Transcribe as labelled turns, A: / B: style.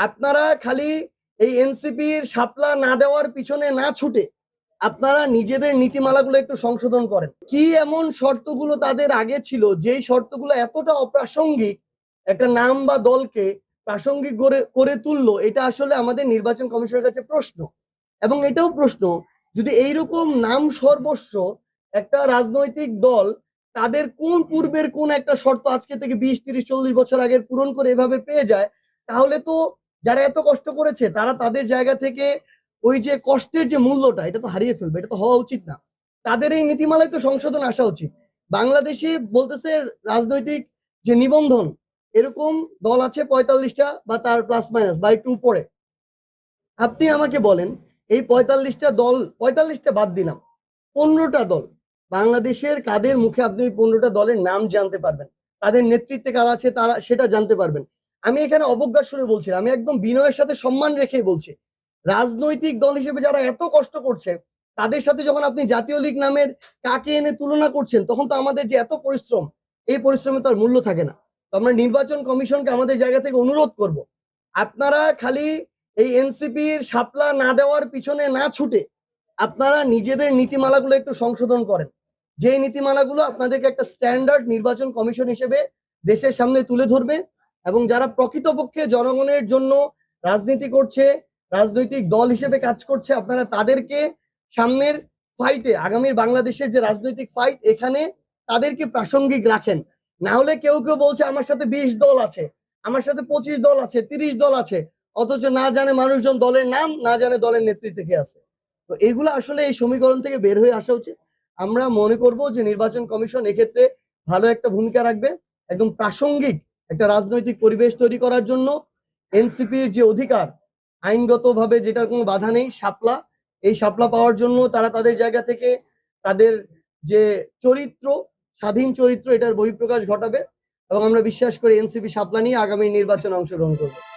A: আপনারা খালি এই এনসিপির সাপলা না দেওয়ার পিছনে না ছুটে আপনারা নিজেদের নীতিমালাগুলো একটু সংশোধন করেন। কি এমন শর্তগুলো তাদের আগে ছিল, যেই শর্তগুলো এতটা অপ্রাসঙ্গিক, একটা নাম বা দলকে প্রাসঙ্গিক করে করে তুললো, এটা আসলে আমাদের নির্বাচন কমিশনের কাছে প্রশ্ন। এবং এটাও প্রশ্ন, যদি এইরকম নাম সর্বস্ব একটা রাজনৈতিক দল, তাদের কোন পূর্বের কোন একটা শর্ত আজকে থেকে বিশ, তিরিশ, চল্লিশ বছর আগের পূরণ করে এভাবে পেয়ে যায়, তাহলে তো যারা এত কষ্ট করেছে, তারা তাদের জায়গা থেকে ওই যে কষ্টের যে মূল্যটা, এটা তো হারিয়ে ফেলবে, এটা তো হওয়া উচিত না। তাদের এই নীতিমালায় তো সংশোধন আসা উচিত। বাংলাদেশে বলতেছে রাজনৈতিক যে নিবন্ধন, এরকম দল আছে পঁয়তাল্লিশটা বা তার প্লাস মাইনাস বা একটু উপরে। আপনি আমাকে বলেন, এই পঁয়তাল্লিশটা দল, পঁয়তাল্লিশটা বাদ দিলাম, পনেরোটা দল, বাংলাদেশের কাদের মুখে আপনি ওই পনেরোটা দলের নাম জানতে পারবেন? তাদের নেতৃত্বে কারা আছে, তারা সেটা জানতে পারবেন। আমি এখানে অবজ্ঞার সুরে বলছি আমি একদম বিনয়ের সাথে সম্মান রেখে বলছি। রাজনৈতিক দল হিসেবে যারা এত কষ্ট করছে, তাদের সাথে যখন আপনি জাতীয় লীগ নামের কাকে এনে তুলনা করছেন, তখন তো আমাদের যে এত পরিশ্রম, এই পরিশ্রমে তো আর মূল্য থাকে না। তো আমরা নির্বাচন কমিশনকে আমাদের জায়গা থেকে অনুরোধ করব, আপনারা খালি এই এনসিপির সাপলা না দেওয়ার পিছনে না ছুটে আপনারা নিজেদের নীতিমালাগুলো একটু সংশোধন করেন। যে নীতিমালাগুলো আপনাদেরকে একটা স্ট্যান্ডার্ড নির্বাচন কমিশন হিসেবে দেশের সামনে তুলে ধরবে এবং যারা প্রকৃতপক্ষে জনগণের জন্য রাজনীতি করছে, রাজনৈতিক দল হিসেবে কাজ করছে, আপনারা তাদেরকে সামনের ফাইটে আগামীর বাংলাদেশের যে রাজনৈতিক ফাইট এখানে তাদেরকে প্রাসঙ্গিক রাখেন। না হলে কেউ কেউ বলছে, আমার সাথে বিশ দল আছে, আমার সাথে পঁচিশ দল আছে, তিরিশ দল আছে, অথচ না জানে মানুষজন দলের নাম, না জানে দলের নেতৃত্বে কে আছে। তো এগুলো আসলে এই সমীকরণ থেকে বের হয়ে আসা উচিত। আমরা মনে করব যে নির্বাচন কমিশন এক্ষেত্রে ভালো একটা ভূমিকা রাখবে, একদম প্রাসঙ্গিক একটা রাজনৈতিক পরিবেশ তৈরি করার জন্য এনসিপির যে অধিকার, আইনগতভাবে যেটার কোনো বাধা নেই সাপলা এই সাপলা পাওয়ার জন্য তারা তাদের জায়গা থেকে তাদের যে চরিত্র, স্বাধীন চরিত্র, এটার বহিঃপ্রকাশ ঘটাবে এবং আমরা বিশ্বাস করি এনসিপি সাপলা নিয়ে আগামী নির্বাচনে অংশগ্রহণ করবে।